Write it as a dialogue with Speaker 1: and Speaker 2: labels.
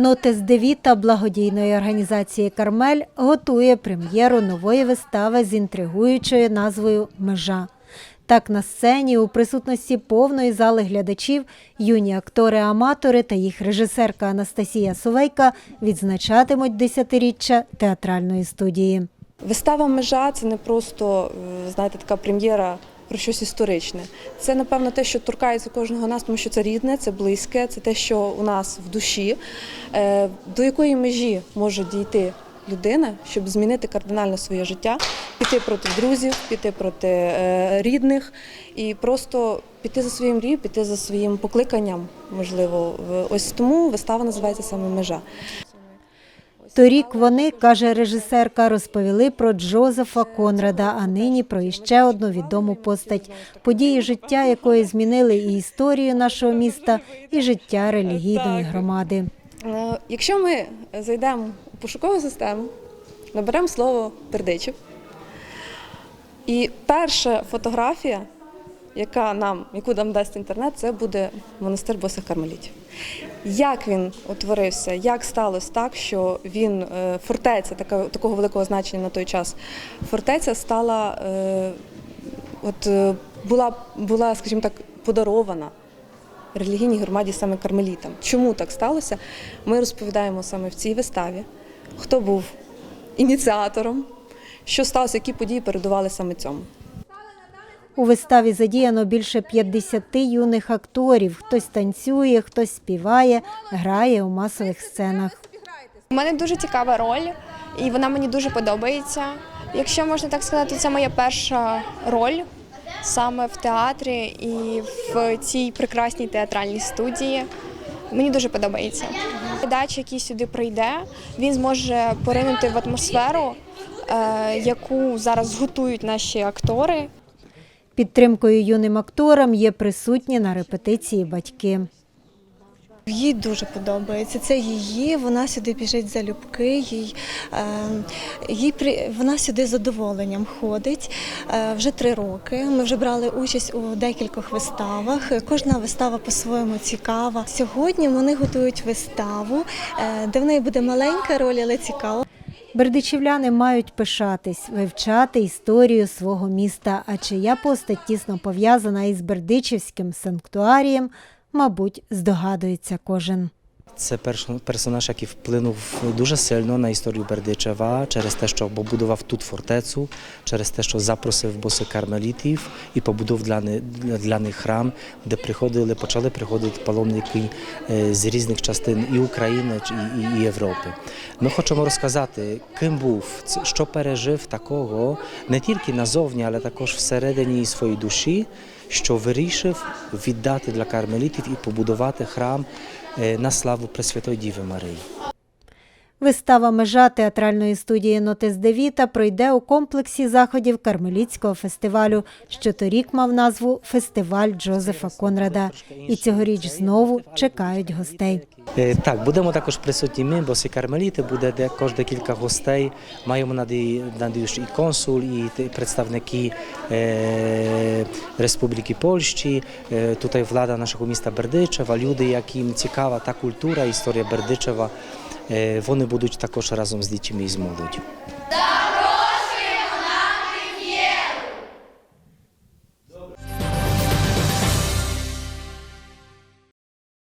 Speaker 1: Нотес Девіта благодійної організації Кармель готує прем'єру нової вистави з інтригуючою назвою Межа. Так на сцені у присутності повної зали глядачів юні актори-аматори та їх режисерка Анастасія Сувейка відзначатимуть десятиріччя театральної студії.
Speaker 2: Вистава Межа це не просто е, знаєте, така прем'єра про щось історичне. Це, напевно, те, що торкається кожного нас, тому що це рідне, це близьке, це те, що у нас в душі. Е, До якої межі може дійти людина, щоб змінити кардинально своє життя, піти проти друзів, піти проти е, рідних і просто піти за своїм мрією, піти за своїм покликанням, можливо. Ось тому вистава називається саме Межа.
Speaker 1: Торік вони, каже режисерка, розповіли про Джозефа Конрада, а нині про іще одну відому постать, події життя якої змінили і історію нашого міста, і життя релігійної громади.
Speaker 2: Е, Якщо ми зайдемо у пошукову систему, наберемо слово Бердичів, і перша фотографія, яка нам, яку нам дасть інтернет, це буде монастир босих кармелітів. Як він утворився, як сталося так, що він е, фортеця, такого великого значення на той час, фортеця стала, е, от, е, була, була, скажімо так, подарована релігійній громаді саме кармелітам. Чому так сталося? Ми розповідаємо саме в цій виставі, хто був ініціатором, що сталося, які події передували саме цьому.
Speaker 1: У виставі задіяно більше 50 юних акторів. Хтось танцює, хтось співає, грає у масових сценах.
Speaker 3: У мене дуже цікава роль, і вона мені дуже подобається. Якщо можна так сказати, це моя перша роль саме в театрі і в цій прекрасній театральній студії. Мені дуже подобається. Глядач, який сюди прийде, він зможе поринути в атмосферу, е, яку зараз готують наші актори.
Speaker 1: Підтримкою юним акторам є присутні на репетиції батьки.
Speaker 4: Їй дуже подобається. Це її, вона сюди біжить залюбки, їй, е, їй вона сюди з задоволенням ходить е, вже три роки. Ми вже брали участь у декількох виставах. Кожна вистава по-своєму цікава. Сьогодні вони готують виставу, е, де в неї буде маленька роль, але цікава.
Speaker 1: Бердичівляни мають пишатись, вивчати історію свого міста. А чия постать тісно пов'язана із Бердичівським санктуарієм, мабуть, здогадується кожен.
Speaker 5: Це персонаж, який вплинув дуже сильно на історію Бердичева через те, що побудував тут фортецю, через те, що запросив босих кармелітів і побудував для них, для них храм, де приходили, почали приходити паломники е, з різних частин і України і, і Європи. Ми хочемо розказати, ким був, що пережив такого не тільки назовні, але також всередині своєї душі, що вирішив віддати для кармелітів і побудувати храм е, на славу Пресвятої Діви Марії.
Speaker 1: Вистава межа театральної студії Нотес Девіта пройде у комплексі заходів Кармелітського фестивалю, що торік мав назву Фестиваль Джозефа Конрада. І цьогоріч знову чекають гостей.
Speaker 5: Е, Так, будемо також присутні ми, бо кармеліти, буде також декілька гостей. Маємо наді- надіюсь і консул, і представники е, Республіки Польщі. Е, тут влада нашого міста Бердичева, люди, яким цікава та культура, історія Бердичева. Е, вони будуть також разом з дітьми і з молоддю.